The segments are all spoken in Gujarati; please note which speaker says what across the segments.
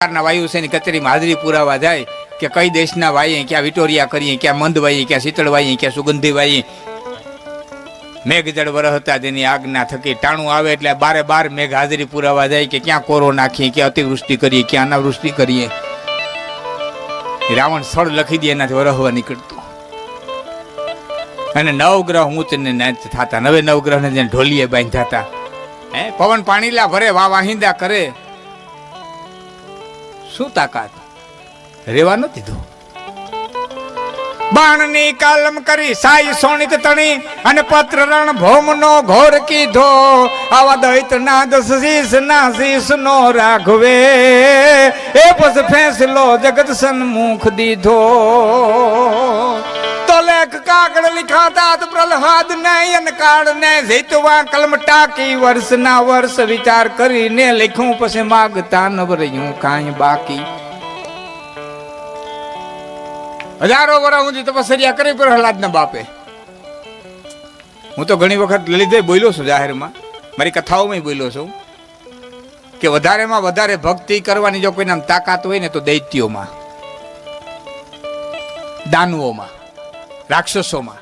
Speaker 1: સરકારના વાયુસેની કચેરીમાં હાજરી પુરાવા જાય કે કઈ દેશના વાઈએ ક્યાં વિટોરિયા કરીએ, ક્યાં મંદ વાઈએ ક્યાં શીતળ વાઈએ ક્યાં સુગંધી વાઈએ મેઘજળ વરહતા જેની આજ્ઞા થકી ટાણું આવે એટલે બારે બાર મેઘ હાજરી પુરાવા જાય કે ક્યાં કોરો નાખીએ, ક્યાં અતિવૃષ્ટિ કરીએ, ક્યાં અનાવૃષ્ટિ કરીએ. રાવણ સ્થળ લખી દે, એનાથી વરહવા નીકળતો. અને નવગ્રહ ઊંચ ને થતા. નવે નવગ્રહને જેને ઢોલીએ બાંધ્યા હે, પવન પાણીલા ભરે વા વાહિંદા કરે. શું તાકાત? રેવા ન દીધો. બાણની કાલમ કરી સાઈ સોણિત તણી અને પત્ર રણ ભૌમનો ઘોર કીધો. આવા દૈત ના દસ શીશ ના શીશ નો રાઘવે એ બસ ફેંસલો જગત સન્મુખ દીધો. લેખ કાગળ લિખાતા પ્રહલાદ ને અનકાળ ને જીતવા કલમ ટાકી વર્ષ ના વર્ષ વિચાર કરીને લખ્યું પછી માગતા નવ કાંઈ બાકી. હજારો વર્ષ સુધી તપસ્યા કરી પ્રહલાદના બાપે. હું તો ઘણી વખત લીધે બોલ્યો છું જાહેરમાં. મારી કથાઓમાં બોલ્યો છું કે વધારેમાં વધારે ભક્તિ કરવાની જો કોઈના તાકાત હોય ને તો દૈત્યોમાં, દાનવોમાં. રાક્ષસોમાં.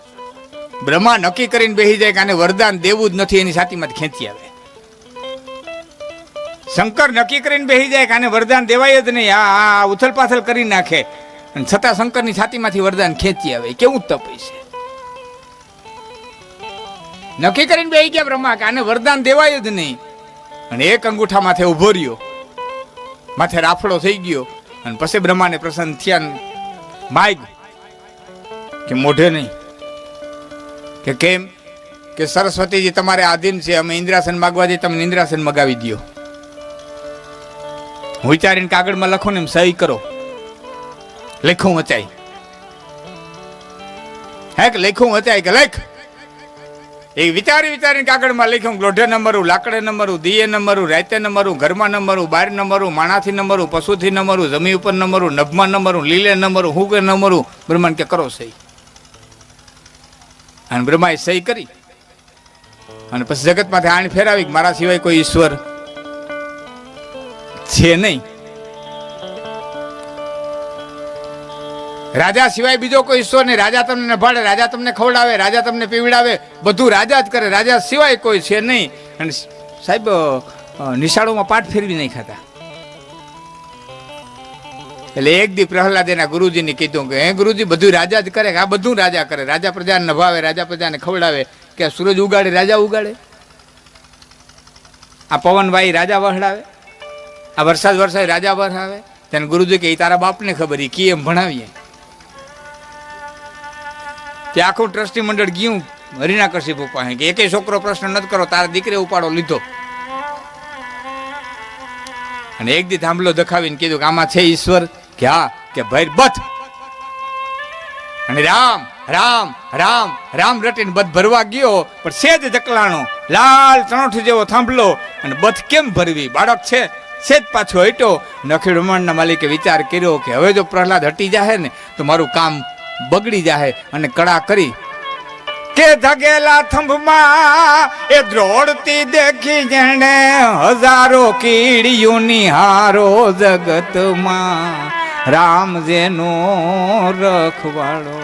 Speaker 1: બ્રહ્મા નક્કી કરીને બેસી જાય કે આને વરદાન દેવું જ નથી, એની છાતીમાંથી ખેંચી આવે. શંકર નક્કી કરીને બેસી જાય કે આને વરદાન દેવાય જ નહીં. આ આ ઉથલ પાથલ કરી નાખે. અને છતાં શંકરની છાતીમાંથી વરદાન ખેંચી આવે. કેવું તપ છે? નક્કી કરીને બેસી ગયા બ્રહ્મા કે આને વરદાન દેવાય જ નહીં. અને એક અંગૂઠા માથે ઊભો રહ્યો. માથે રાફડો થઈ ગયો. અને પછી બ્રહ્માને પ્રસન્ન થયા માય કે મોઢે નહીં કે કેમ કે સરસ્વતીજી તમારે આધીન છે અમે ઇન્દ્રાસન માગવા જઈએ તમે ઇન્દ્રાસન મગાવી દો હું વિચારીને કાગળમાં લખો ને એમ સહી કરો લેખું વચાય હે કે લેખું વચાય કે લેખ એ વિચારી વિચારીને કાગળમાં લખ્યું લોઢે નંબરું લાકડે નંબરું દીએ નંબરું રાતે નંબરું ઘરમાં નંબરું બહાર નંબરું માણાથી નંબરું પશુથી નંબરું જમી ઉપર નંબરું નભમાં નંબરું લીલે નંબરું હું કે નંબરું બ્રહ્માંડ કે કરો સહી અને બ્રહ્માએ સહી કરી. અને પછી જગતમાંથી આણી ફેરાવી મારા સિવાય કોઈ ઈશ્વર છે નહીં. રાજા સિવાય બીજો કોઈ ઈશ્વર નહીં. રાજા તમને નભાડે રાજા તમને ખવડાવે, રાજા તમને પીવડાવે, બધું રાજા જ કરે. રાજા સિવાય કોઈ છે નહીં. અને સાહેબ નિશાળોમાં પાઠ ફેરવી નહીં ખાતા. એટલે એક દી પ્રહલાદ એના ગુરુજીને કીધું કે, હે ગુરુજી, બધું રાજા જ કરે, આ બધું રાજા કરે. રાજા પ્રજાને નભાવે, રાજા પ્રજાને ખવડાવે. કે સૂરજ ઉગાડે, રાજા ઉગાડે? આ પવનભાઈ રાજા વહડાવે? આ વરસાદ વરસાદ રાજા વરસાવે તેને ગુરુજી કે એ તારા બાપને ખબર એ કી એમ ભણાવીએ. તે આખું ટ્રસ્ટી મંડળ ગયું હરીના કરશી પપ્પા કે એકે છોકરો પ્રશ્ન નથી કરો, તારા દીકરે ઉપાડો લીધો. અને એક દી થાંભલો દખાવીને કીધું કે આમાં છે ઈશ્વર. કે હા, કે ભાઈ બથ અને રામ રામ રામ રામ રટીને બધ ભરવા ગયો. પણ સેજ જકલાણો. લાલ ચણોઠ જેવો થાંભલો. અને બથ કેમ ભરવી? બાળક છે સેજ પાછો હટ્યો. નખી બ્રહ્માંડના માલિકે વિચાર કર્યો કે હવે જો પ્રહલાદ હટી જાહે ને, તો મારું કામ બગડી જાહે. અને કળા કરી કે ધગેલા થંભમાં એ દ્રોડતી દેખી જેણે હજારો કીડિયું નિહારો જગતમાં રામ જેનો રખવાળો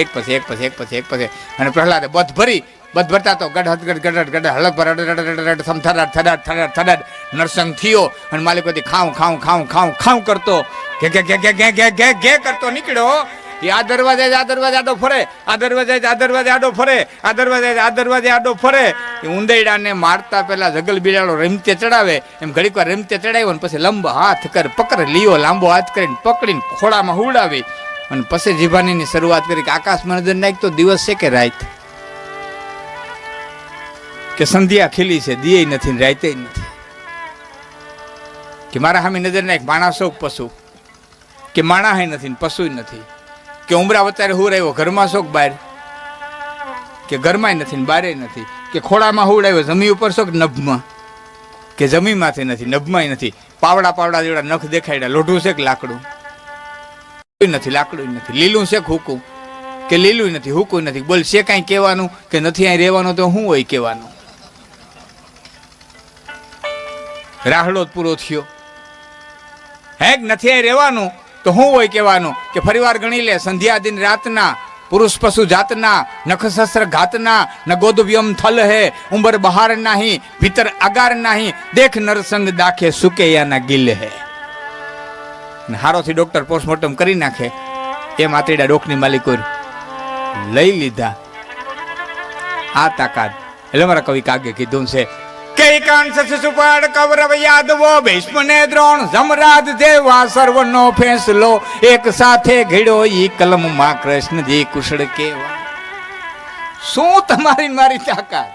Speaker 1: એક પછી એક પછી એક પછી એક પછી. અને પ્રહલાદે બધ ભરી બધ ભરતા તો ગઢ ગઢ ગઢ ગઢ હળક ભર રડ સમથરાટ થડાટ થડાટ નરસંગ થયો અને માલિકોથી ખાઉં ખાઉં ખાઉં ખાઉં ખાઉં કરતો. કે કે કે કે ઘે કે કે કરતો નીકળ્યો. આ દરવાજે આ દરવાજે આડો ફરે, આ દરવાજે આ દરવાજે આડો ફરે, આ દરવાજે આ દરવાજે આડો ફરે. એ ઉંદરડાને મારતા પહેલા જગલ બિડાડો રમતે ચડાવે, એમ ઘડીક વાર રમતે ચડાવ્યો ને પછી લંબ હાથ કર, પકડ, લીયો, લાંબો હાથ કરીને પકડીને ખોળામાં હુડાવી અને પછી જીભાનીની શરૂઆત કરી કે આકાશમાં નજર નાખ તો દિવસ છે કે રાત? કે સંધ્યા ખીલી છે, દિયે નથી રાતે નથી. કે મારા સામે નજર નાખ, માણસો પશુ. કે માણા નથી પશુ નથી. કે ઉમરા અત્યારે હું રહ્યો? ઘરમાં શોક બહાર કે ઘરમાંય નથી ને બારે નથી? કે ખોળામાં હુવડાવ્યો જમી ઉપર શોક? નભમાં. કે જમીમાંથી નથી? નભમાંય નથી. પાવડા પાવડા જેવડા નખ દેખાડ્યા લોઢું છે કે લાકડું નથી લાકડું નથી. લીલું છે હુકું. કે લીલું નથી હુકું નથી. બોલ છે કાંઈ કહેવાનું કે નથી અહીં રહેવાનું તો શું હોય કહેવાનું? રાહડો પૂરો થયો. હેક નથી અહીં રહેવાનું? તો હું હોય કહેવાનું કે ફરીવાર ગણી લે, સંધ્યા દિન રાતના, પુરુષ પશુ જાતના, નખશસ્ત્ર ઘાતના, ન ગોદવ્યમ થલ હે, ઉંબર બહાર નાહી, ભીતર અગાર નાહી, દેખ નરસંગ દાખે સુકે યાના ગિલ હે. હારોથી ડોક્ટર પોસ્ટમોર્ટમ કરી નાખે. એ માતરીડા ડોકની માલિકો લઈ લીધા. આ તાકાત. એટલે મારા કવિ કાગે કીધું છે કઈ શિશુપાળ કૌરવ યાદવો ભીષ્મ ને દ્રોણ, જમરાજ જેવા સર્વનો ફેંસલો. એક સાથે ઘડ્યો ઈ કલમમાં કૃષ્ણજી કુશળ કેવા. શું તમારી મારી તાકાત?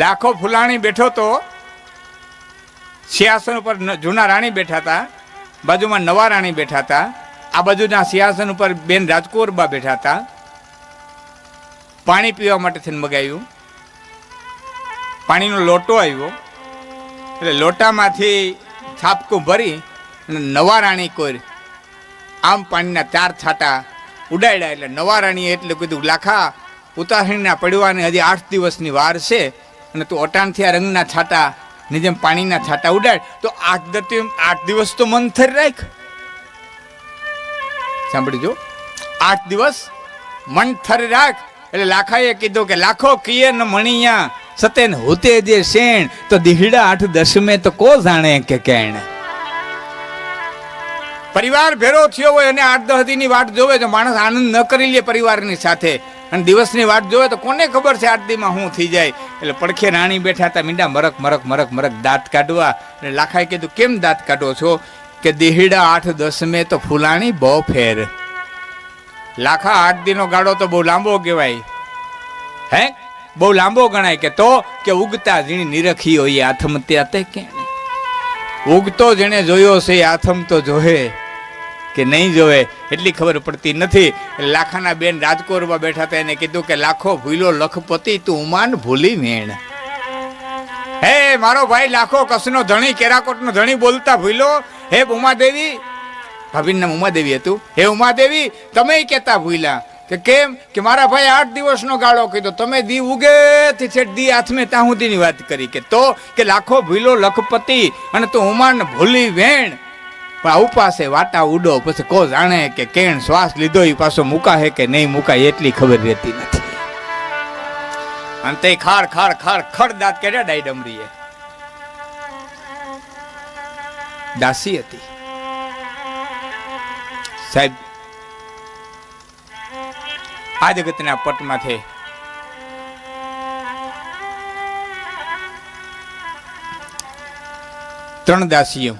Speaker 1: લાખો ફુલાણી બેઠો તો સિંહાસન ઉપર જૂના રાણી બેઠા હતા, બાજુમાં નવા રાણી બેઠા હતા. આ બાજુના સિંહાસન ઉપર બેન રાજકુંવરબા બેઠા હતા. પાણી પીવા માટે થઈને મગાવ્યું. પાણીનો લોટો આવ્યો. એટલે લોટામાંથી છાપકું ભરી અને નવા રાણી કોઈ આમ પાણીના ચાર છાટા ઉડાડ્યા એટલે નવા રાણીએ એટલે કીધું, લાખા, ઉતારણીના પડવાની હજી આઠ દિવસની વાર છે અને તું અટાણથી આ રંગના છાટા ની જેમ પાણીના છાટા ઉડાડ, તો આઠ દર્તી આઠ દિવસ તો મન થઈ રાખ. સાંભળીજો આઠ દિવસ મન થરી રાખ. એટલે લાખાએ કીધું કે લાખો કિયે ન મણિયા, સતેન હોતે જે શેણ, તો દીહડા આઠ દસમે તો કો જાણે કે કેણ? પરિવાર ભેરો થયો હોય અને આઠ દસ દીની વાટ જોવે તો માણસ આનંદ ન કરી લે પરિવારની સાથે. અને દિવસની વાટ જોવે તો કોને ખબર છે આઠ દીમાં શું થઈ જાય? એટલે પડખે રાણી બેઠા હતા, મીંડા મરક મરક મરક મરક દાંત કાઢવા. એટલે લાખાએ કીધું, કેમ દાંત કાઢો છો? કે દીહડા આઠ દસમે તો ફૂલાણી બહુ ફેર. લાખા આઠ દીનો ગાળો તો બહુ લાંબો કહેવાય. હે? બહુ લાંબો ગણાય કે તો કે ઉગતા જીણી નિરખી હોય આથમ ત્યાં તે કે ઉગતો જેણે જોયો છે આથમ તો જોહે કે નહીં જોવે એટલી ખબર પડતી નથી. લાખાના બેન રાજકોટમાં બેઠા હતા એને કીધું કે લાખો ભૂલો લખપતિ તું ઉમાન ભૂલી મેણ. હે, મારો ભાઈ, લાખો કસનો ધણી, કેરાકોટનો ધણી બોલતા ભૂલો. હે, ઉમાદેવી ભાભીનું નામ ઉમાદેવી હતું? હે ઉમાદેવી, તમે કેતા ભૂલ્યા. કે કેમ? કે મારા ભાઈ આઠ દિવસનો ગાળો કીધો. તમે દી ઉગે થી છેક દી હાથમે ત્યાં સુધીની વાત કરી કે તો, કે લાખો ભૂલો લખપતિ અને તું ઉમાન ભૂલી વેણ. પણ આવું ઉપાસે વાટા ઉડો, પછી કો જાણે કે કેણ શ્વાસ લીધો એ પાછો મૂકા હે કે નહીં મુકાય એટલી ખબર રહેતી નથી. અને તે ખાડ ખાડ ખાડ, ખડ દાંત કેડ્યા ડાઈ ડમરીએ દાસી હતી. સાહેબ, આ જગતના પટમાંથી ત્રણ દાસીઓ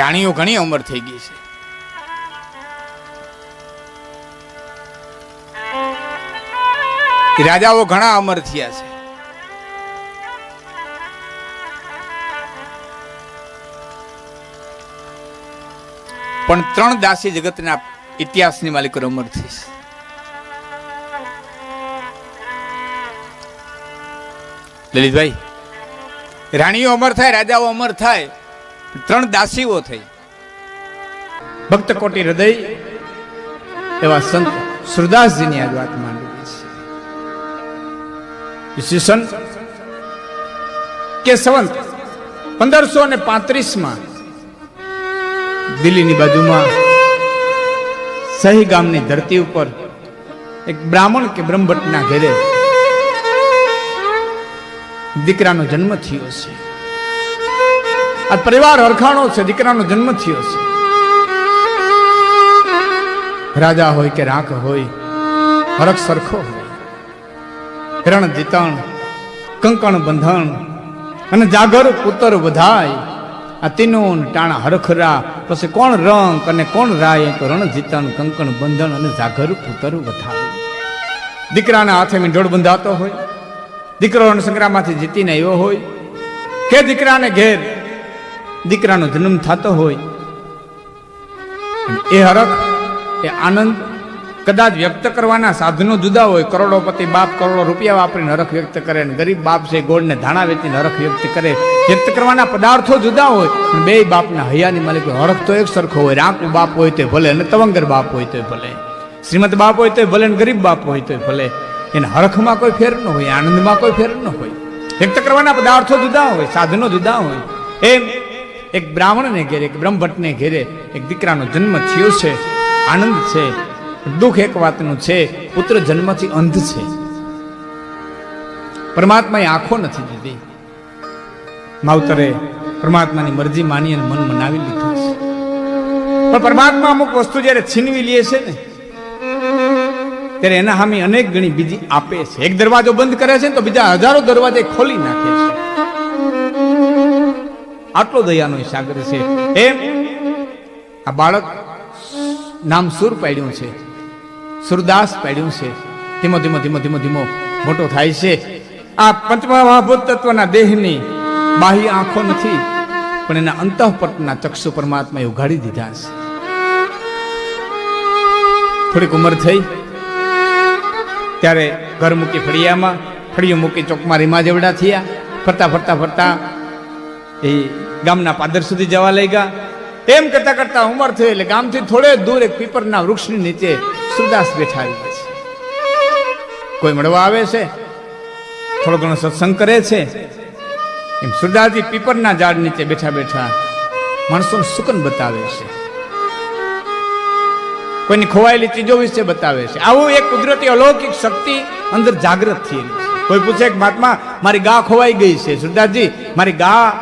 Speaker 1: રાણીઓ ઘણી ઉંમર થઈ ગઈ છે. રાજાઓ ઘણા અમર થયા છે. પણ ત્રણ દાસી જગતના ઇતિહાસની માલિક અમર થઈ લલિતભાઈ, રાણીઓ અમર થાય, રાજાઓ અમર થાય ત્રણ દાસીઓ થઈ. ભક્ત કોટી હૃદય એવા સંત સુરદાસજીની આજ વાત માંડવી છે. કે સંવંત પંદરસો ને પાંત્રીસમાં દિલ્હીની બાજુમાં સહી ગામની ધરતી ઉપર એક બ્રાહ્મણ કે બ્રહ્મભટ્ટના ઘેરે દીકરાનો જન્મ થયો છે. આ પરિવાર હરખાણો છે, દીકરાનો જન્મ થયો છે. રાજા હોય કે રાખ હોય, હરખ સરખો હોય, હિરણ જીતણ, કંકણ બંધણ અને જાગર પુત્ર વધાય આ તીનું ટાણા હરખરા. પછી કોણ રંગ અને કોણ રાય? તો રણ જીતણ કંકણ બંધન અને જાઘર પુતર વધાય દીકરાના હાથે મીંઢોળ બંધાતો હોય. દીકરો સંગ્રામમાંથી જીતીને આવ્યો હોય. કે દીકરાને ઘેર? દીકરાનો જન્મ થતો હોય. એ હરખ, એ આનંદ કદાચ વ્યક્ત કરવાના સાધનો જુદા હોય, કરોડોપતિ બાપ કરોડો રૂપિયા વાપરીને હરખ વ્યક્ત કરે અને ગરીબ બાપ છે ગોળને ધાણા વેચીને હરખ વ્યક્ત કરે. વ્યક્ત કરવાના પદાર્થો જુદા હોય, પણ બે બાપના હૈયાની માલિક હરખ તો એક સરખો હોય રામનું બાપ હોય તો ભલે અને તવંગર બાપ હોય તો ભલે. શ્રીમંત બાપ હોય તો ભલે અને ગરીબ બાપ હોય તો ભલે. એને હરખમાં કોઈ ફેર ન હોય, આનંદમાં કોઈ ફેર ન હોય. વ્યક્ત કરવાના પદાર્થો જુદા હોય, સાધનો જુદા હોય. એમ એક બ્રાહ્મણને ઘેરે, એક બ્રહ્મભટ્ટને ઘેરે એક દીકરાનો જન્મ થયો છે, આનંદ છે. દુઃખ એક વાતનું છે, પુત્ર જન્મથી અંધ છે. પરમાત્માએ આંખો નથી દીધી. માવતરે પરમાત્માની મરજી માની અને મન મનાવી લીધું છે. પણ પરમાત્મા અમુક વસ્તુ જ્યારે છીનવી લે છે ને, ત્યારે એના સામે અનેક ગણી બીજી આપે છે. એક દરવાજો બંધ કરે છે તો બીજા હજારો દરવાજે ખોલી નાખે છે. આટલો દયાનો સાગર છે. એમ આ બાળક નામ સુર પાડ્યું છે. સુરદાસ પાડ્યું છે. ધીમો ધીમો ધીમો ધીમો ધીમો મોટો થાય છે. આ પંચમહાભૂત તત્વના દેહની બાહ્ય આંખો નથી, પણ એના અંતઃપટના ચક્ષુ પરમાત્માએ ઉઘાડી દીધા છે. થોડીક ઉંમર થઈ, ત્યારે ઘર મૂકી ફળિયામાં, ફળિયું મૂકી ચોકમાં રીમા જેવડા થયા. ફરતા ફરતા ફરતા એ ગામના પાદર સુધી જવા લઈ ગયા એમ કરતા કરતા ઉંમર થઈ એટલે ગામથી થોડે દૂર એક પીપરના વૃક્ષની નીચે સુરદાસ બેઠા છે. કોઈ મળવા આવે છે? થોડો ઘણો સત્સંગ કરે છે? એમ સુરદાસજી પીપરના ઝાડ નીચે બેઠા બેઠા માણસોનું સુકન બતાવે છે. કોઈની ખોવાયેલી ચીજો વિશે બતાવે છે. આવું એક કુદરતી અલૌકિક શક્તિ અંદર જાગૃત થયેલી છે. કોઈ પૂછે કે, મહાત્મા, મારી ગા ખોવાઈ ગઈ છે. સુરદાસજી, મારી ગા,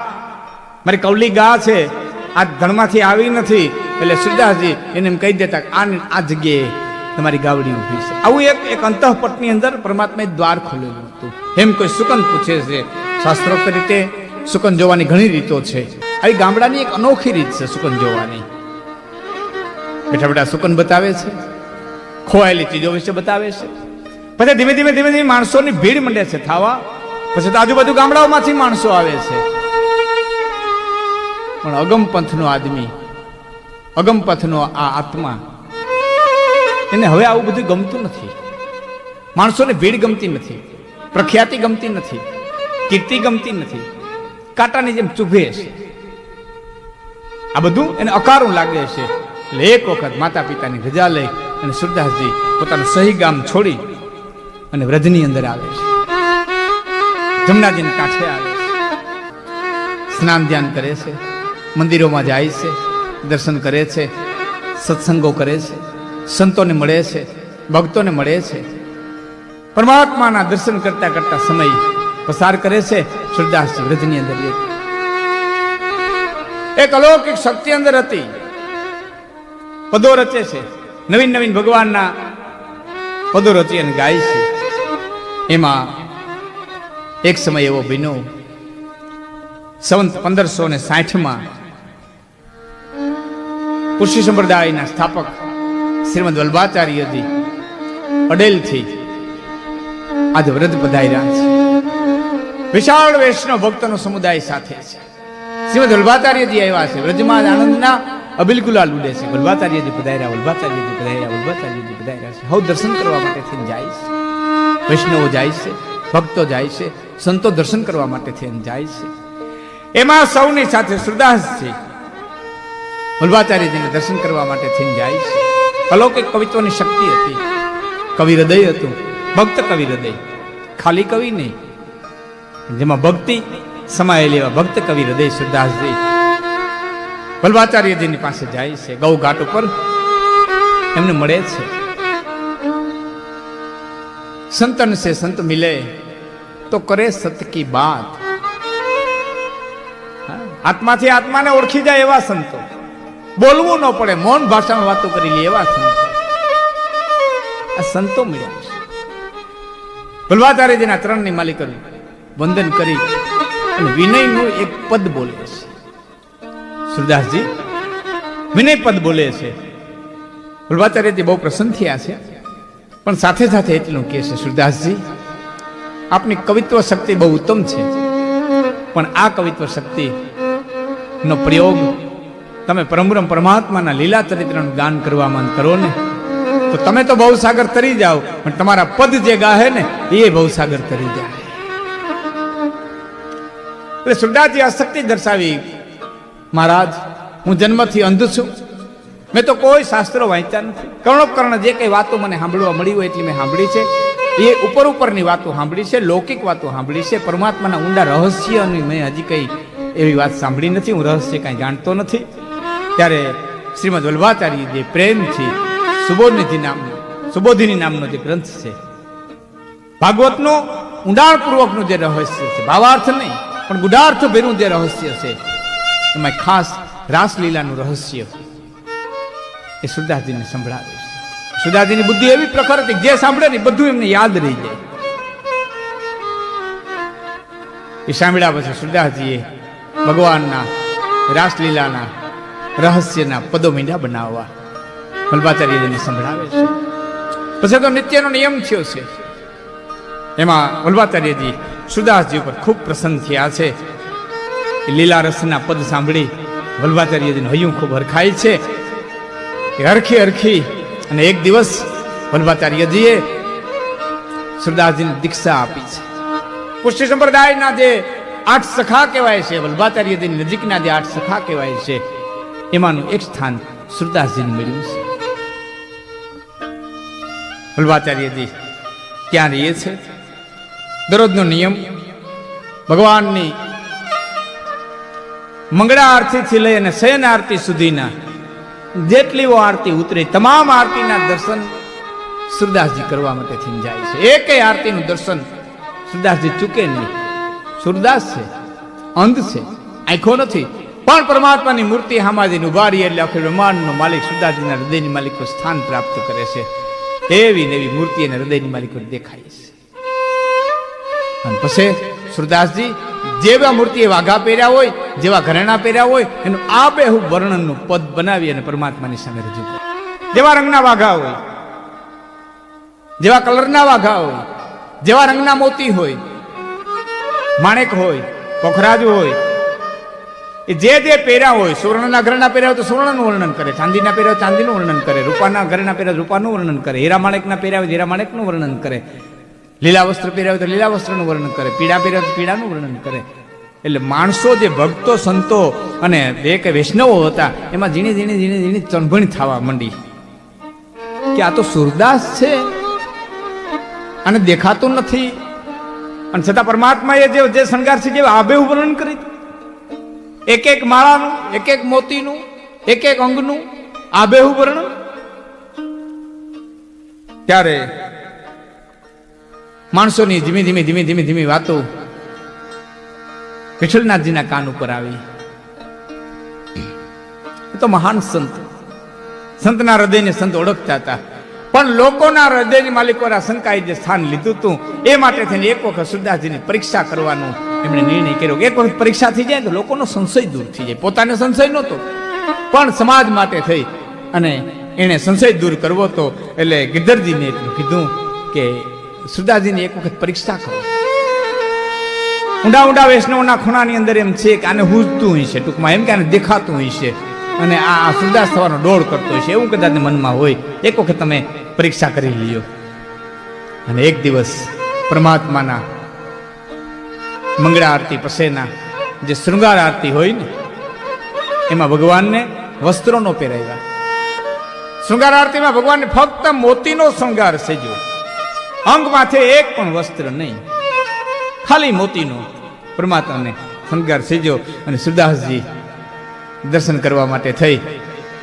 Speaker 1: મારી કવલી ગા છે. આ ધણમાંથી આવી નથી. એટલે સુરદાસજી એને એમ કહી દેતા આ આ જગ્યાએ તમારી ગાવડી ઊભી છે. આવું એક એક અંતઃપટની અંદર પરમાત્માએ દ્વાર ખોલેલું હતું. એમ કોઈ સુકન પૂછે છે શાસ્ત્રોક્ત રીતે સુકન જોવાની ઘણી રીતો છે? આવી ગામડાની એક અનોખી રીત છે સુકન જોવાની. બેઠા બેઠા સુકન બતાવે છે, ખોવાયેલી ચીજો વિશે બતાવે છે. પછી ધીમે ધીમે ધીમે ધીમે માણસોની ભીડ મંડે છે થાવા. પછી તો આજુબાજુ ગામડાઓમાંથી માણસો આવે છે. પણ અગમ પંથનો આદમી અગમ પંથનો આ આત્મા એને હવે આવું બધું ગમતું નથી. માણસોને ભીડ ગમતી નથી, પ્રખ્યાતિ ગમતી નથી, કીર્તિ ગમતી નથી, કાંટાની જેમ ચૂભે છે. આ બધું એને અકારું લાગે છે. એટલે એક વખત માતા પિતાની રજા લઈ અને સુરદાસજી પોતાનું સહી ગામ છોડી અને વ્રજની અંદર આવે છે. જમનાજીને કાંઠે આવે છે. સ્નાન ધ્યાન કરે છે. મંદિરોમાં જાય છે. દર્શન કરે છે. સત્સંગો કરે છે. સંતોને મળે છે, ભક્તોને મળે છે. પરમાત્માના દર્શન કરતા કરતા સમય પસાર કરે છે સુરદાસજી વ્રજની અંદર એક અલૌકિક શક્તિ અંદર હતી. પદો રચે છે, નવીન નવીન ભગવાનના પદો રચી અને ગાય છે. એમાં એક સમય એવો બન્યો, સંવંત પંદરસો ને સાઠમાં પુષ્ય સંપ્રદાયના સ્થાપક શ્રીમદ વલ્ભાચાર્યજી અડેલથી આજે વ્રત પધાર્યા છે. વિશાળ વૈષ્ણવ ભક્તનો સમુદાય સાથે છે. શ્રીમદ વલ્ભાચાર્યજી આવ્યા છે. વ્રજમાં આનંદના અબિલ ગુલાલ ઉડે છે. વલ્ભાચાર્યજી પધાર્યા વલ્ભાચાર્યજી પધાર્યા વલ્ભાચાર્યજી પધાર્યા છે. હવ દર્શન કરવા માટે થઈને જાય છે. વૈષ્ણવો જાય છે, ભક્તો જાય છે, સંતો દર્શન કરવા માટે થઈને જાય છે. એમાં સૌની સાથે સુરદાસજી વલ્ભાચાર્યજીને દર્શન કરવા માટે થઈને જાય છે. અલૌકિક કવિત્વની શક્તિ હતી. કવિ હૃદય હતું. ભક્ત કવિ હૃદય. ખાલી કવિ નહીં. જેમાં ભક્તિ સમાયેલી એવા ભક્ત કવિ હૃદય સુરદાસજી વલ્ભાચાર્યજીની પાસે જાય છે ગૌ ઘાટ ઉપર. એમને મળે છે. સંતન છે સંત મિલે. તો કરે સત કી બાત. આત્માથી આત્માને ઓળખી જાય એવા સંતો. બોલવું ન પડે, મૌન ભાષામાં વાતો કરી લે એવા સંતો. આ સંતો મળ્યા છે. વલ્ભાચાર્યજીના ત્રણની માલિકનું વંદન કરી અને વિનયનું એક પદ બોલે છે. સુરદાસજી, વિનય પદ બોલે છે. વલ્ભાચાર્યજી બહુ પ્રસન્ન થયા છે. પણ સાથે સાથે એટલું કહે છે, સુરદાસજી, આપની કવિત્વ શક્તિ બહુ ઉત્તમ છે. પણ આ કવિત્વ શક્તિ નો પ્રયોગ તમે પરમબ્રહ્મ પરમાત્માના લીલા ચરિત્રનું ગાન કરવામાં કરો ને, તો તમે તો ભવસાગર તરી જાઓ, પણ તમારા પદ જે ગાહે ને, એ ભવસાગર તરી જાય એટલે સુરદાસજી આ શક્તિ દર્શાવી, મહારાજ, હું જન્મથી અંધ છું. મેં તો કોઈ શાસ્ત્રો વાંચ્યા નથી. કર્ણોપકર્ણ જે કઈ વાતો મને સાંભળવા મળી હોય એટલી મેં સાંભળી છે. એ ઉપર ઉપરની વાતો સાંભળી છે, લૌકિક વાતો સાંભળી છે. પરમાત્માના ઊંડા રહસ્યની મેં હજી કંઈ એવી વાત સાંભળી નથી. હું રહસ્ય કાંઈ જાણતો નથી. ત્યારે શ્રીમદ વલ્ભાચાર્ય જે પ્રેમથી સુબોધનિધિ નામનો સુબોધિની નામનો જે ગ્રંથ છે, ભાગવતનો ઊંડાણપૂર્વકનું જે રહસ્ય છે, ભાવાર્થ નહીં, પણ ગુડાર્થ ભેરું જે રહસ્ય છે એમાં ખાસ રાસલીલાનું રહસ્ય એ સુરદાસજીને સંભળાવે છે. સુરદાસજીની બુદ્ધિ એવી પ્રખર હતી જે સાંભળે ને બધું એમને યાદ રહી જાય. એ સાંભળ્યા પછી સુરદાસજીએ ભગવાનના રાસલીલાના રહસ્યના પદો મીંડા બનાવવા. વલ્ભાચાર્યજીને સંભળાવે છે. પછી તો નિત્યનો નિયમ થયો છે. એમાં વલ્ભાચાર્યજી સુદાસજી ઉપર ખૂબ પ્રસન્ન થયા છે. લીલા રસના પદ સાંભળી વલ્ભાચાર્યજીને હૈયું ખૂબ હરખાય છે. હરખી હરખી અને એક દિવસ વલ્ભાચાર્યજીએ સુરદાસજીને દીક્ષા આપી છે. પુષ્ટિ સંપ્રદાયના જે આઠ સખા કહેવાય છે, વલ્ભાચાર્યજીની નજીકના જે આઠ સખા કહેવાય છે એમાંનું એક સ્થાન સુરદાસજીને મળ્યું છે. વલ્ભાચાર્યજી ક્યાં રહીએ છે? દરરોજનો નિયમ ભગવાનની મંગળા આરતીથી લઈ અને શયન આરતી સુધીના જેટલીઓ આરતી ઉતરે તમામ આરતીના દર્શન સુરદાસજી કરવા માટે થઈને જાય છે. એકેય આરતીનું દર્શન સુરદાસજી ચૂકે નહીં. સુરદાસ છે અંધ છે આંખો નથી. પણ પરમાત્માની મૂર્તિ હામાજીને ઊભા એટલે આખી બ્રહ્માંડનો માલિક સુદાજીના હૃદયની માલિકો સ્થાન પ્રાપ્ત કરે છે. એવી નવી મૂર્તિ અને હૃદયની માલિકો દેખાય છે. અને પછી સુરદાસજી, જેવા મૂર્તિએ વાઘા પહેર્યા હોય, જેવા ઘરેણા પહેર્યા હોય, એનું આ બેહુ વર્ણનનું પદ બનાવી અને પરમાત્માની સામે રજૂ કરે. જેવા રંગના વાઘા હોય, જેવા કલરના વાઘા હોય, જેવા રંગના મોતી હોય, માણેક હોય, પોખરાજ હોય એ જે જે પહેર્યા હોય, સુવર્ણના ઘરેણા પહેર્યા હોય તો સુવર્ણનું વર્ણન કરે, ચાંદીના પહેર્યા ચાંદીનું વર્ણન કરે, રૂપાના ઘરેણા પહેર્યા રૂપાનું વર્ણન કરે, હીરા માણેકના પહેર્યા હોય હીરા માણેકનું વર્ણન કરે, લીલા વસ્ત્ર પહેર્યા હોય તો લીલા વસ્ત્રનું વર્ણન કરે, પીળા પહેર્યા તો પીડાનું વર્ણન કરે. એટલે માણસો જે ભક્તો, સંતો અને બે કે વૈષ્ણવો હતા, એમાં ઝીણી ઝીણી ઝીણી ઝીણી ચણભણી થવા માંડી. કે આ તો સુરદાસ છે અને દેખાતું નથી. અને છતાં પરમાત્માએ જે શણગાર છે, જે આબેહું વર્ણન કરી એક એક માળાનું, એક એક મોતીનું, એક એક અંગનું આબેહું વર્ણન ત્યારે માણસોની ધીમે ધીમે ધીમે ધીમે ધીમે વાતો વિઠ્ઠલનાથજીના કાન ઉપર આવી. એ તો મહાન સંત. સંતના હૃદયને સંત ઓળખતા હતા. પણ લોકોના હૃદયની માલિકોના શંકાએ જે સ્થાન લીધું હતું. એ માટે થઈને એક વખત સુરદાસજીની પરીક્ષા કરવાનો એમણે નિર્ણય કર્યો એક વખત પરીક્ષા થઈ જાય તો લોકોનો સંશય દૂર થઈ જાય. પોતાને સંશય નહોતો, પણ સમાજ માટે થઈ. અને એણે સંશય દૂર કરવો તો એટલે ગિદ્ધરજીને એટલું કીધું કે, સુદાજીને એક વખત પરીક્ષા કરો. ઊંડા ઊંડા વૈષ્ણવના ખૂણાની અંદર એમ છે કે આને હુજતું હોય છે, ટૂંકમાં એમ કે આને દેખાતું હોય છે. અને આ સુદાસ થવાનો ડોળ કરતો હોય છે, એવું કદાચ મનમાં હોય. એક વખત તમે પરીક્ષા કરી લ્યો. અને એક દિવસ પરમાત્માના મંગળા આરતી પછીના જે શૃંગાર આરતી હોય ને, એમાં ભગવાનને વસ્ત્રો નો પહેરાવ્યા. શૃંગાર આરતીમાં ભગવાનને ફક્ત મોતીનો શૃંગાર સેજો અંગ માથે એક પણ વસ્ત્ર નહીં. ખાલી મોતીનો પરમાત્માને શૃંગાર સેજો અને સુદાસજી દર્શન કરવા માટે થઈ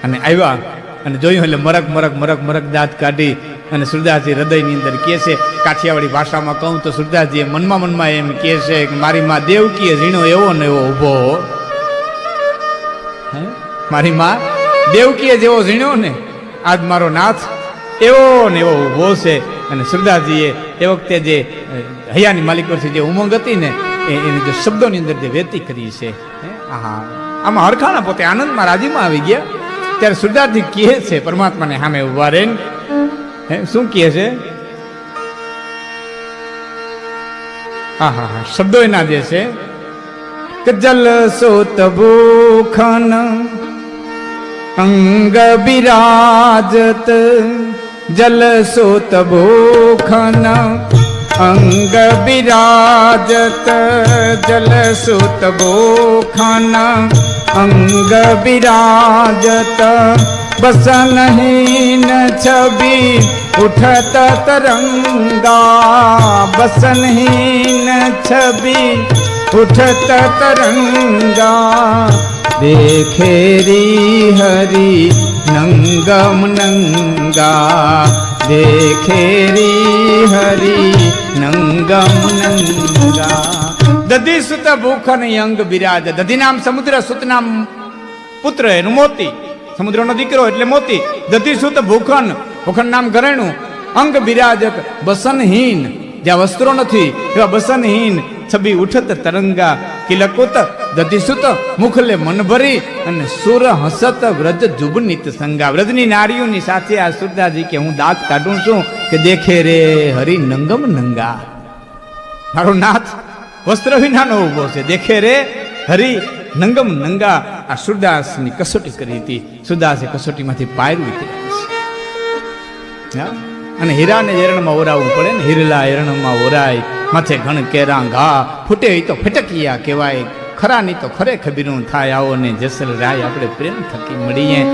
Speaker 1: અને આવ્યા અને જોયું એટલે મરક મરક મરક મરક દાંત કાઢી અને સુરદાસજી હૃદયની અંદર કહે છે, કાઠિયાવાડી ભાષામાં કહું તો સુરદાસજી મનમાં મનમાં એમ કહે છે કે મારી માં દેવકીએ ઝીણો એવો ને એવો ઊભો મારી માં દેવકીએ જેવો ઝીણ્યો ને, આજ મારો નાથ એવો ને એવો ઊભો છે. અને સુરદાસજીએ એ વખતે જે હૈયાની માલિક વર્ષે જે ઉમંગ હતી ને એની જે શબ્દોની અંદર જે વેતી કરી છે. હે? આમાં હરખાણા પોતે આનંદમાં રાજીમાં આવી ગયા. ત્યારે સુરદાસજી કહે છે, પરમાત્માને સામે ઊભા રહીને હે, શું કહે છે? હા હા હા શબ્દો એના જે છે. કે જલ સોત ભૂખન, અંગ બિરાજત, જલ સોત ભૂખન, અંગ બિરાજત, જલ સુત ભૂખન, અંગ બિરાજત બસનહીન છબી ઉઠત તરંગા. બસનહીન છબી ઉઠત તરંગા. દેખેરી હરી નંગમ નંગા. દેખેરી હરી નંગમ નંગા. દધી સુત ભૂખ અને અંગ બિરાજ. દધી નામ સમુદ્ર, સુત નામ પુત્ર એનું મોતી. સમુદ્રનો દીકરો એટલે મોતી. દધી સુત ભૂખન. ભૂખન નામ ઘરેણું. અંગ બિરાજક, બસનહીન. જ્યાં વસ્ત્રો નથી, એવા બસનહીન. છબી ઉઠત તરંગા, કિલકુત. દધીસુત મુખલે મન ભરી અને સુર હસત વ્રજ જુબનિત સંગા. વ્રજની નારીઓની સાથે આ સુરદાજી કે હું દાંત કાઢું છું કે દેખે રે હરિ નંગમ નંગા. મારો નાથ વસ્ત્ર વિનાનો ઊભો છે. દેખે રે હરી નંગમ નંગા આ સુરદાસની કસોટી કરી હતી. સુરદાસે કસોટીમાંથી પાયરું વિતર્યા અને હીરાને એરણમાં ઓરાવવું પડે ને હીરલા એરણમાં ઓરાય. માથે ઘણ કેરા ઘા ફૂટે તો ફટકિયા કહેવાય. ખરા નહીં તો ખરે ખબીરું થાય. આવો ને જેસલ રાય આપણે પ્રેમ થકી મળીએ?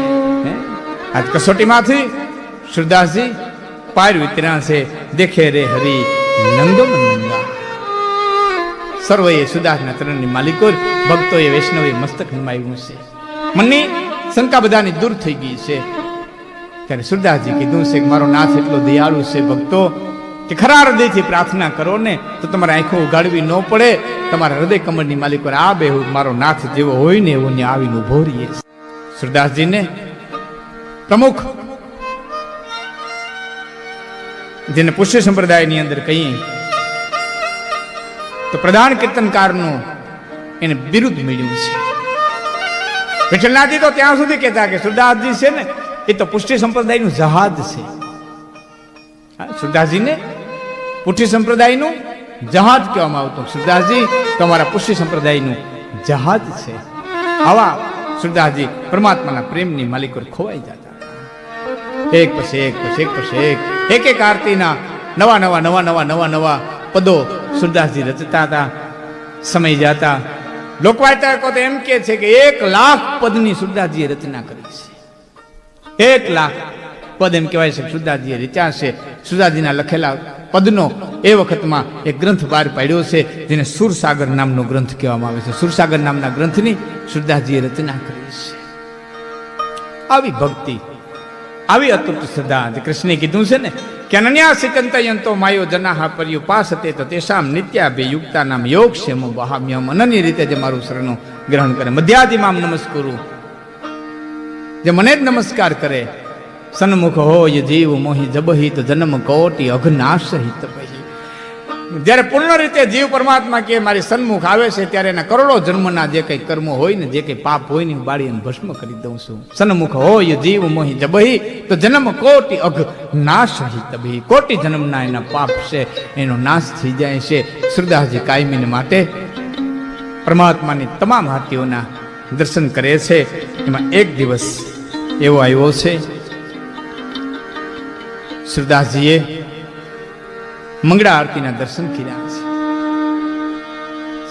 Speaker 1: આજ કસોટીમાંથી સુરદાસજી પાયર વિતર્યા દેખે રે હરી નંગમ નંગા. સર્વએ સુદાસના ચરણની માલિકો ભક્તોએ વૈષ્ણવે મસ્તક નમાવ્યું છે. મનની શંકા બધાની દૂર થઈ ગઈ છે. ત્યારે સુરદાસજી કીધું છે કે મારો નાથ એટલો દયાળુ છે ભક્તો કે ખરા હૃદયથી પ્રાર્થના કરો ને તો તમારે આંખો ઉગાડવી ન પડે. તમારા હૃદય કમળની માલિકો આ બે મારો નાથ જેવો હોય ને એવો ને આવીને ઊભો રહીએ સુરદાસજીને પ્રમુખ જેને પુષ્ય સંપ્રદાયની અંદર કહીએ તો પ્રધાન કીર્તનકારનું એને બિરુદ મળ્યું છે. વિઠ્ઠલનાથજી તો ત્યાં સુધી કહેતા કે સુરદાસજી છે ને, એ તો પુષ્ટિ સંપ્રદાયનું જહાજ છે. સુરદાસજીને પુષ્ટિ સંપ્રદાયનું જહાજ કહેવામાં આવતું. સુરદાસજી તમારા પુષ્ટિ સંપ્રદાયનું જહાજ છે. આવા સુરદાસજી પરમાત્માના પ્રેમની માલિકો ખોવાઈ જતા. એક પછી એક પછી એક પછી એક. એક એક આરતીના નવા નવા નવા નવા નવા નવા પદો સુરદાસજી રચતા હતા, સમય જતા. લોકવાયતાકો તો એમ કે છે કે એક લાખ પદની સુરદાસજીએ રચના કરી છે. એક લાખ પદ એમ કહેવાય છે સુરદાસજીએ રચ્યા છે. સુરદાસજીના લખેલા પદનો એ વખતમાં એક ગ્રંથ બહાર પાડ્યો છે, જેને સુરસાગર નામનો ગ્રંથ કહેવામાં આવે છે. સુરસાગર નામના ગ્રંથની સુરદાસજીએ રચના કરી છે. આવી ભક્તિ, આવી અતુટ શ્રદ્ધા કૃષ્ણે કીધું છે ને કે અનન્યા સિકંતયંતો માયો જનાહા પર્યુપાસતે તો નામ યોગ ક્ષેમ વહામ્યમ અનન્ય રીતે જે મારું શરણનું ગ્રહણ કરે. મધ્યાદિમામ નમસ્કુરુ. જે મને જ નમસ્કાર કરે. સન્મુખ હોય જીવ મોહી જબહિત જન્મ કોટી અઘનાશ હિત પહી. જ્યારે પૂર્ણ રીતે જીવ પરમાત્મા કે મારી સન્મુખ આવે છે, ત્યારે એના કરોડો જન્મના જે કંઈ કર્મો હોય ને, જે કંઈ પાપ હોય ને બાળી ભસ્મ કરી દઉં છું. સન્મુખ હોય, જીવ મોહી જબહી, તો જન્મ કોટી અઘ નાશ હી તબહી. કોટી જન્મના એના પાપ છે, એનો નાશ થઈ જાય છે. સુરદાસજી કાયમીને માટે પરમાત્માની તમામ હાથીઓના દર્શન કરે છે. એમાં એક દિવસ એવો આવ્યો છે. સુરદાસજીએ મંગળા આરતીના દર્શન કર્યા છે.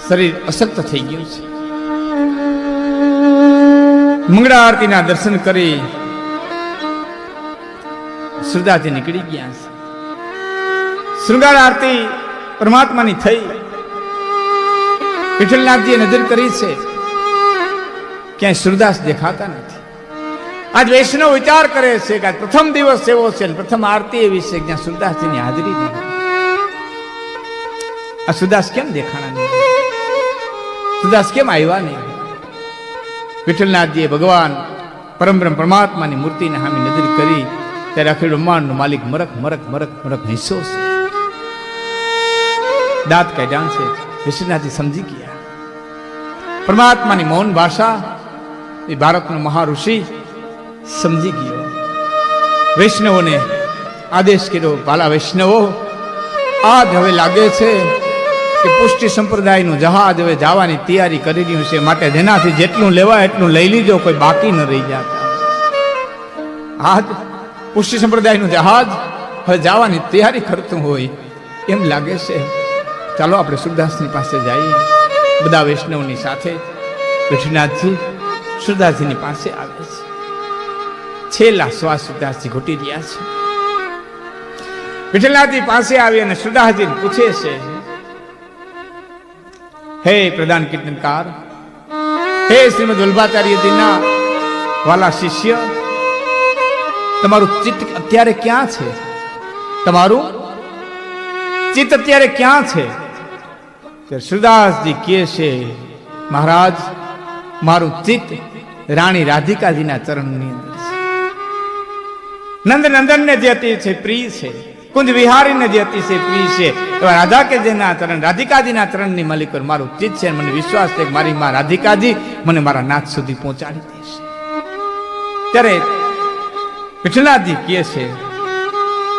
Speaker 1: શરીર અશક્ત થઈ ગયું છે. મંગળા આરતીના દર્શન કરી સુરદાસજી નીકળી ગયા છે. શૃંગાર આરતી પરમાત્માની થઈ. વિઠ્ઠલનાથજીએ નજર કરી છે. ક્યાંય સુરદાસ દેખાતા નથી. આજ વૈષ્ણવ વિચાર કરે છે કે આજ પ્રથમ દિવસ એવો છે પ્રથમ આરતી એવી છે જ્યાં સુરદાસજીની હાજરી નહીં આ સુદાસ કેમ દેખાણા નહીં? સુદાસ કેમ આવ્યા નહીં? વિઠ્ઠલનાથજીએ ભગવાન પરમબ્રહ્મ પરમાત્માની મૂર્તિને સામે નજર કરી, ત્યારે અખિલ બ્રહ્માંડનો માલિક મરક મરક મરક મરક હિસ્સો છે. દાંત કઈ છે. વિશ્વનાથજી સમજી ગયા. પરમાત્માની મૌન ભાષા એ ભારતનો મહાઋષિ સમજી ગયો. વૈષ્ણવોને આદેશ કર્યો, ભાલા વૈષ્ણવો, આજ હવે લાગે છે કે પુષ્ટિ સંપ્રદાયનું જહાજ હવે જવાની તૈયારી કરી રહ્યું છે માટે જેનાથી જેટલું લેવાય એટલું લઈ લીજો, કોઈ બાકી ન રહી જતા આજ પુષ્ટિ સંપ્રદાયનું જહાજ હવે જવાની તૈયારી કરતું હોય એમ લાગે છે. ચાલો આપણે સુરદાસની પાસે જઈએ. બધા વૈષ્ણવની સાથે વિઠનાથજી સુરદાસજીની પાસે આવે છે. છેલ્લા શ્વાસ સુરદાસજી ઘૂટી રહ્યા છે. વિઠલાજી પાસે આવી અને સુદાસજી પૂછે છે હે પ્રધાન કીર્તનકાર, હે શ્રીમદ વલ્ભાચાર્યજીના વાલા શિષ્ય, તમારું ચિત્ત અત્યારે ક્યાં છે? તમારું ચિત્ત અત્યારે ક્યાં છે? શ્રીદાસજી કહે છે, મહારાજ, મારું ચિત્ત રાણી રાધિકાજીના ચરણની અંદર છે. નંદ નંદનને જે છે, પ્રિય છે. કુંજ વિહારીને જે અતિશય પ્રિય છે. એવા રાધા કે જેના ચરણ, રાધિકાજીના ચરણની માલિક મારું ચિત્ત છે મને વિશ્વાસ છે મારી માં રાધિકાજી મને મારા નાથ સુધી પહોંચાડી દેશે ત્યારે વિઠ્ઠલનાથજી કહે છે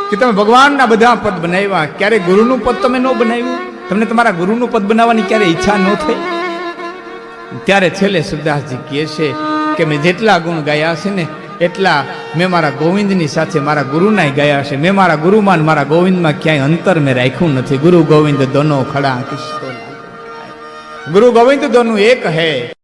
Speaker 1: કે તમે ભગવાનના બધા પદ બનાવ્યા ક્યારે ગુરુનું પદ તમે ન બનાવ્યું? તમને તમારા ગુરુનું પદ બનાવવાની ક્યારે ઈચ્છા ન થઈ? ત્યારે છેલ્લે સુરદાસજી કહે છે કે મેં જેટલા ગુણ ગાયા છે ને એટલા મેં મારા ગોવિંદની સાથે મારા ગુરુના ગયા છે મેં મારા ગુરુમાં મારા ગોવિંદમાં ક્યાંય અંતર મેં રાખ્યું નથી. ગુરુ ગોવિંદ દોનો ખડા કિસ્તો ગુરુ ગોવિંદ દોનું એક હૈ.